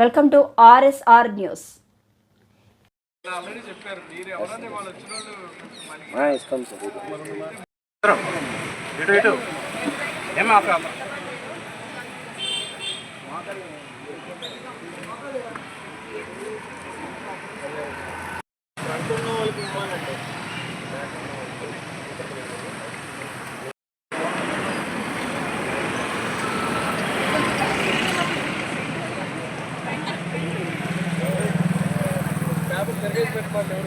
Welcome to RSR news. ఇస్తాం sir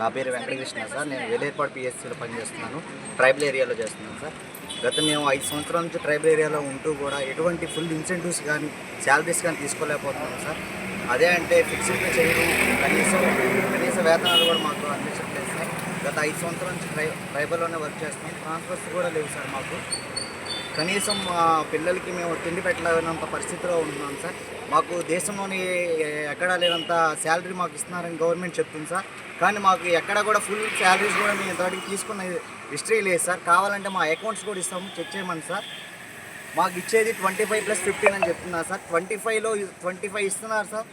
నా పేరు వెంకటకృష్ణ సార్. నేను వేలేర్పాడు పిఎస్సీలో పనిచేస్తున్నాను. ట్రైబల్ ఏరియాలో చేస్తున్నాను సార్. గత మేము ఐదు సంవత్సరాల నుంచి ట్రైబల్ ఏరియాలో ఉంటూ కూడా ఎటువంటి ఫుల్ ఇన్సెంటివ్స్ కానీ శాలరీస్ కానీ తీసుకోలేకపోతున్నాం సార్. అదే అంటే ఫిక్స్డ్ చేయడం కనీసం కనీస వేతనాలు కూడా మాకు అందించట్లేదు సార్. గత ఐదు సంవత్సరాల నుంచి ట్రై ట్రైబల్లోనే వర్క్ చేస్తున్నాం. ట్రాన్స్ఫర్స్ కూడా లేవు సార్ మాకు. కనీసం మా పిల్లలకి మేము తిండి పెట్టలేనంత పరిస్థితిలో ఉంటున్నాం సార్. మాకు దేశంలోని ఎక్కడా లేనంత శాలరీ మాకు ఇస్తున్నారని గవర్నమెంట్ చెప్తుంది సార్. కానీ మాకు ఎక్కడ కూడా ఫుల్ శాలరీస్ కూడా మేము ఇంతవరకు తీసుకున్న హిస్టరీ లేదు సార్. కావాలంటే మా అకౌంట్స్ కూడా ఇస్తాము చెక్ చేయమని సార్. మాకు ఇచ్చేది ట్వంటీ ఫైవ్ ప్లస్ ఫిఫ్టీన్ అని చెప్తున్నారు సార్. ట్వంటీ ఫైవ్లో ట్వంటీ ఫైవ్ ఇస్తున్నారు సార్.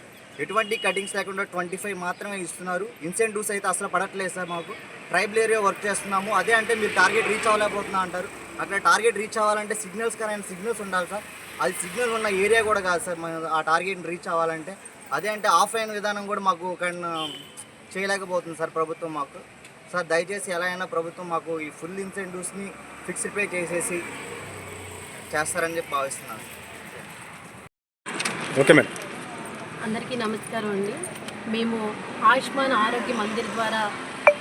ఎటువంటి కటింగ్స్ లేకుండా ట్వంటీ ఫైవ్ మాత్రమే ఇస్తున్నారు. ఇన్సెంటివ్స్ అయితే అసలు పడట్లేదు సార్ మాకు. ట్రైబల్ ఏరియా వర్క్ చేస్తున్నాము. అదే అంటే మీరు టార్గెట్ రీచ్ అవ్వలేకపోతున్నా అంటారు. అట్లా టార్గెట్ రీచ్ అవ్వాలంటే సిగ్నల్స్ కానీ సిగ్నల్స్ ఉండాలి సార్. అది సిగ్నల్ ఉన్న ఏరియా కూడా కాదు సార్ మన ఆ టార్గెట్ రీచ్ అవ్వాలంటే. అదే అంటే ఆఫ్లైన్ విధానం కూడా మాకు కన్నా చేయలేకపోతుంది సార్ ప్రభుత్వం మాకు. సార్ దయచేసి ఎలా అయినా ప్రభుత్వం మాకు ఈ ఫుల్ ఇన్సెంటివ్స్ని ఫిక్స్డ్ పే చేసేసి చేస్తారని చెప్పి భావిస్తున్నాను. Okay madam. అందరికీ నమస్కారం అండి. మేము ఆయుష్మాన్ ఆరోగ్య మందిర్ ద్వారా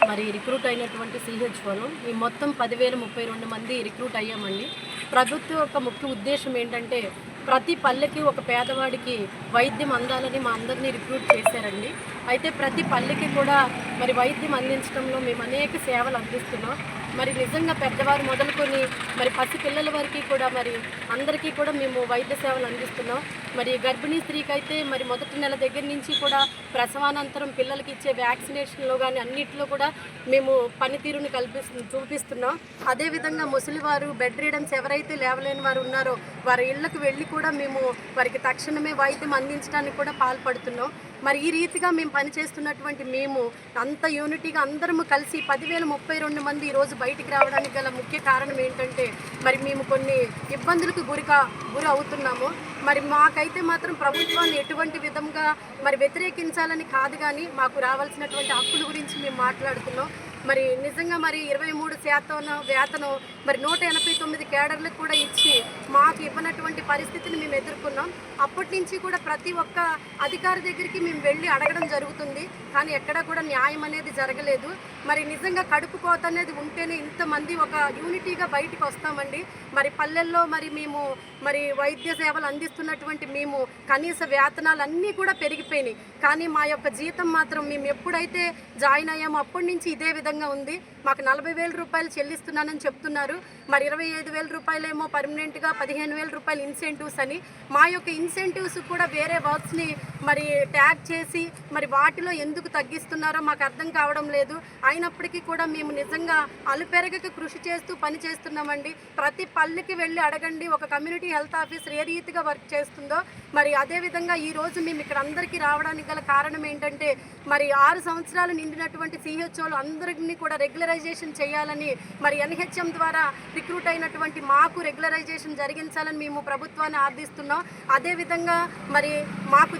మరి రిక్రూట్ అయినటువంటి సిహెచ్ఓను ఈ మొత్తం పదివేల ముప్పై రెండు మంది రిక్రూట్ అయ్యామండి. ప్రభుత్వం యొక్క ముఖ్య ఉద్దేశం ఏంటంటే ప్రతి పల్లెకి ఒక పేదవాడికి వైద్యం అందాలని మా అందరినీ రిక్రూట్ చేశారండి. అయితే ప్రతి పల్లెకి కూడా మరి వైద్యం అందించడంలో మేము అనేక సేవలు అందిస్తున్నాం. మరి నిజంగా పెద్దవారు మొదలుకొని మరి పసి పిల్లల వరకు కూడా మరి అందరికీ కూడా మేము వైద్య సేవలు అందిస్తున్నాం. మరి గర్భిణీ స్త్రీకి అయితే మరి మొదటి నెల దగ్గర నుంచి కూడా ప్రసవానంతరం పిల్లలకి ఇచ్చే వ్యాక్సినేషన్లో కానీ అన్నింటిలో కూడా మేము పనితీరుని కల్పిస్తు చూపిస్తున్నాం. అదేవిధంగా ముసలివారు బెడ్ రీడన్స్ ఎవరైతే లేవలేని వారు ఉన్నారో వారి ఇళ్ళకు వెళ్ళి కూడా మేము వారికి తక్షణమే వైద్యం అందించడానికి కూడా పాల్పడుతున్నాం. మరి ఈ రీతిగా మేము పనిచేస్తున్నటువంటి మేము అంత యూనిటీగా అందరము కలిసి పదివేల ముప్పై రెండు మంది ఈరోజు బయటికి రావడానికి గల ముఖ్య కారణం ఏంటంటే మరి మేము కొన్ని ఇబ్బందులకు గురికా గురి అవుతున్నాము మరి మాకైతే అయితే మాత్రం ప్రభుత్వాన్ని ఎటువంటి విధంగా మరి వ్యతిరేకించాలని కాదు కానీ మాకు రావాల్సినటువంటి హక్కుల గురించి మేము మాట్లాడుతున్నాం. మరి నిజంగా మరి ఇరవై మూడు శాతం వేతనం మరి నూట ఎనభై తొమ్మిది కేడర్లకు కూడా ఇచ్చి మాకు ఇవ్వనటువంటి పరిస్థితిని మేము ఎదుర్కొన్నాం. అప్పటి నుంచి కూడా ప్రతి ఒక్క అధికారి దగ్గరికి మేము వెళ్ళి అడగడం జరుగుతుంది. కానీ ఎక్కడా కూడా న్యాయం అనేది జరగలేదు. మరి నిజంగా కడుపు కోత అనేది ఉంటేనే ఇంతమంది ఒక యూనిటీగా బయటికి వస్తామండి. మరి పల్లెల్లో మరి మేము మరి వైద్య సేవలు అందిస్తున్నటువంటి మేము కనీస వేతనాలు అన్నీ కూడా పెరిగిపోయినాయి. కానీ మా యొక్క జీతం మాత్రం మేము ఎప్పుడైతే జాయిన్ అయ్యామో అప్పటి నుంచి ఇదే విధంగా ఉంది. మాకు నలభై వేల రూపాయలు చెల్లిస్తున్నానని చెప్తున్నారు. మరి ఇరవై ఐదు వేల రూపాయలేమో పర్మనెంట్గా పదిహేను వేల రూపాయలు ఇన్సెంటివ్స్ అని. మా యొక్క ఇన్సెంటివ్స్ కూడా వేరే వర్క్స్ని మరి ట్యాగ్ చేసి మరి వాటిలో ఎందుకు తగ్గిస్తున్నారో మాకు అర్థం కావడం లేదు. అయినప్పటికీ కూడా మేము నిజంగా అలుపెరగక కృషి చేస్తూ పని చేస్తున్నామండి. ప్రతి పల్లెకి వెళ్ళి అడగండి ఒక కమ్యూనిటీ హెల్త్ ఆఫీసర్ ఏ రీతిగా వర్క్ చేస్తుందో. మరి అదేవిధంగా ఈ రోజు మేము ఇక్కడ అందరికీ రావడానికి గల కారణం ఏంటంటే మరి ఆరు సంవత్సరాలు నిండినటువంటి సిహెచ్ఓలు అందరికి అందరినీ కూడా రెగ్యులరైజేషన్ చేయాలని మరి ఎన్హెచ్ఎం ద్వారా రిక్రూట్ అయినటువంటి మాకు రెగ్యులరైజేషన్ జరిగించాలని మేము ప్రభుత్వాన్ని ఆర్థిస్తున్నాం అదేవిధంగా మరి మాకు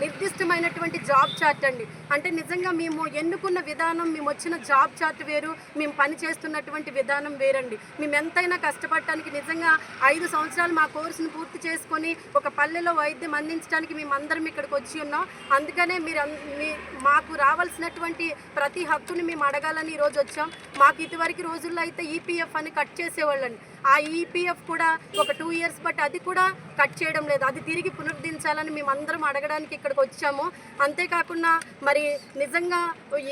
నిర్దిష్టమైనటువంటి జాబ్ చార్ట్ అండి. అంటే నిజంగా మేము ఎన్నుకున్న విధానం మేము వచ్చిన జాబ్ చార్ట్ వేరు మేము పని చేస్తున్నటువంటి విధానం వేరండి. మేము ఎంతైనా కష్టపడటానికి నిజంగా ఐదు సంవత్సరాలు మా కోర్సును పూర్తి చేసుకొని ఒక పల్లెలో వైద్యం అందించడానికి మేము అందరం ఇక్కడికి వచ్చి ఉన్నాం. అందుకనే మీరు మీ- మాకు రావాల్సినటువంటి ప్రతి హక్కుని మేము అడగాలి. అడగాలని ఈరోజు వచ్చాం. మాకు ఇదివరకు రోజుల్లో అయితే ఈపీఎఫ్ అని కట్ చేసేవాళ్ళండి. ఆ ఈపీఎఫ్ కూడా ఒక టూ ఇయర్స్ బట్ అది కూడా కట్ చేయడం లేదు. అది తిరిగి పునరుద్ధరించాలని మేము అందరం అడగడానికి ఇక్కడికి వచ్చాము. అంతేకాకుండా మరి నిజంగా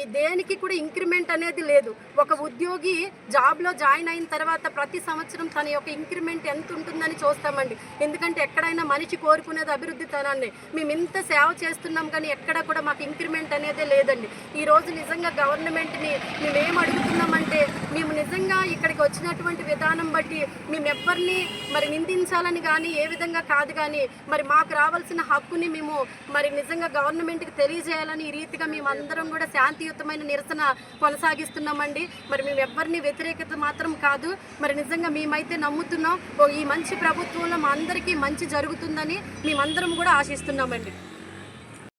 ఈ దేనికి కూడా ఇంక్రిమెంట్ అనేది లేదు. ఒక ఉద్యోగి జాబ్లో జాయిన్ అయిన తర్వాత ప్రతి సంవత్సరం తన యొక్క ఇంక్రిమెంట్ ఎంత ఉంటుందని చూస్తామండి. ఎందుకంటే ఎక్కడైనా మనిషి కోరుకునేది అభివృద్ధి తనాన్ని. మేము ఇంత సేవ చేస్తున్నాం కానీ ఎక్కడ కూడా మాకు ఇంక్రిమెంట్ అనేదే లేదండి. ఈ రోజు నిజంగా గవర్నమెంట్ని మేము ఏం అడుగుతున్నామంటే మేము నిజంగా ఇక్కడికి వచ్చినటువంటి విధానం బట్టి మేము ఎవరిని మరి నిందించాలని కానీ ఏ విధంగా కాదు కానీ మరి మాకు రావాల్సిన హక్కుని మేము మరి నిజంగా గవర్నమెంట్కి తెలియజేయాలని ఈ రీతిగా మేము అందరం కూడా శాంతియుతమైన నిరసన కొనసాగిస్తున్నామండి. మరి మేము ఎవరిని వ్యతిరేకత మాత్రం కాదు. మరి నిజంగా మేమైతే నమ్ముతున్నాం. ఓ ఈ మంచి ప్రభుత్వంలో మా అందరికీ మంచి జరుగుతుందని మేమందరం కూడా ఆశిస్తున్నామండి.